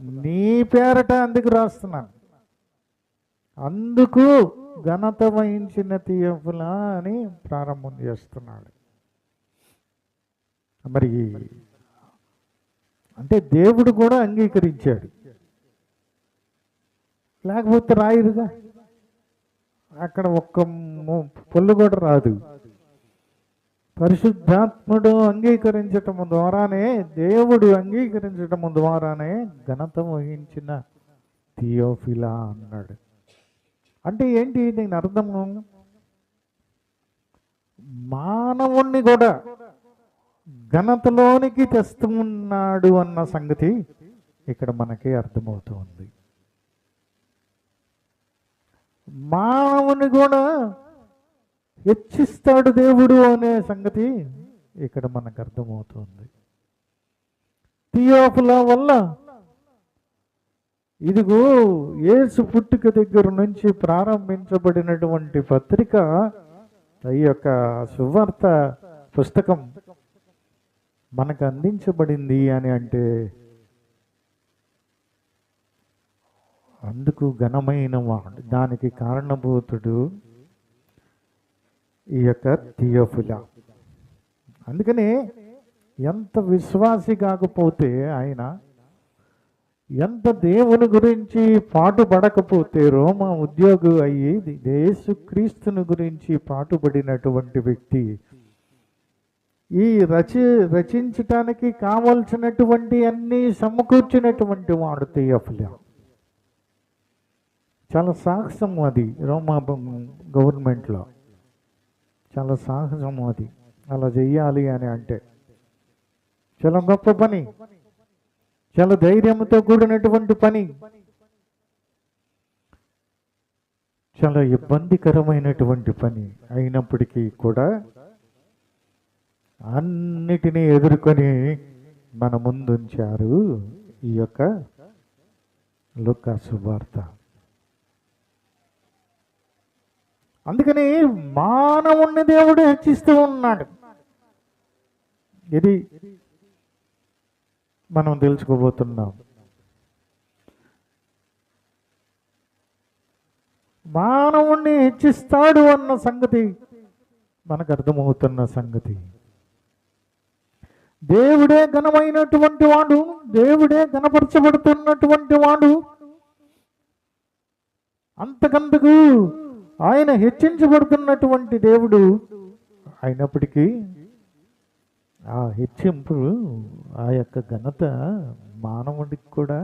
నీ పేరట అందుకు రాస్తున్నాను. అందుకు ఘనత వహించిన తీయపులా అని ప్రారంభం చేస్తున్నాడు. మరి అంటే దేవుడు కూడా అంగీకరించాడు. లేకపోతే రాయుడుగా అక్కడ ఒక్క పొల్లు కూడా రాదు. పరిశుద్ధాత్ముడు అంగీకరించటము ద్వారానే దేవుడు అంగీకరించటము ద్వారానే ఘనత వహించిన థియోఫిలా అన్నాడు. అంటే ఏంటి? దీని అర్థము? మానవుణ్ణి కూడా ఘనతలోనికి తెస్తున్నాడు అన్న సంగతి ఇక్కడ మనకి అర్థమవుతుంది. మానవుని కూడా హెచ్చిస్తాడు దేవుడు అనే సంగతి ఇక్కడ మనకు అర్థమవుతుంది. థియోఫుల వల్ల ఇదిగో ఏసు పుట్టుక దగ్గర నుంచి ప్రారంభించబడినటువంటి పత్రిక ఈ యొక్క సువార్త పుస్తకం మనకు అందించబడింది అని అంటే అందుకు ఘనమైన వాడు. దానికి కారణభూతుడు ఈ యొక్క థియోఫిలా. అందుకని ఎంత విశ్వాసి కాకపోతే ఆయన ఎంత దేవుని గురించి పాటుపడకపోతే రోమా ఉద్యోగి అయ్యి యేసుక్రీస్తుని గురించి పాటుపడినటువంటి వ్యక్తి ఈ రచి రచించటానికి కావలసినటువంటి అన్నీ సమకూర్చినటువంటి వాడు థియోఫిలా. చాలా సాహసం అది రోమా గవర్నమెంట్లో. చాలా సాహసం అది. అలా చెయ్యాలి అని అంటే. చాలా గొప్ప పని. చాలా ధైర్యంతో కూడినటువంటి పని. చాలా ఇబ్బందికరమైనటువంటి పని అయినప్పటికీ కూడా అన్నిటినీ ఎదుర్కొని మన ముందుంచారు ఈ యొక్క లుక్క సువార్త అందుకని మానవుణ్ణి దేవుడు హెచ్చిస్తూ ఉన్నాడు. ఇది మనం తెలుసుకోబోతున్నాం. మానవుణ్ణి హెచ్చిస్తాడు అన్న సంగతి మనకు అర్థమవుతున్న సంగతి. దేవుడే ఘనమైనటువంటి వాడు దేవుడే ఘనపరచబడుతున్నటువంటి వాడు. అంతకంతకు ఆయన హెచ్చించబడుతున్నటువంటి దేవుడు అయినప్పటికీ ఆ హెచ్చింపు ఆ యొక్క ఘనత మానవుడికి కూడా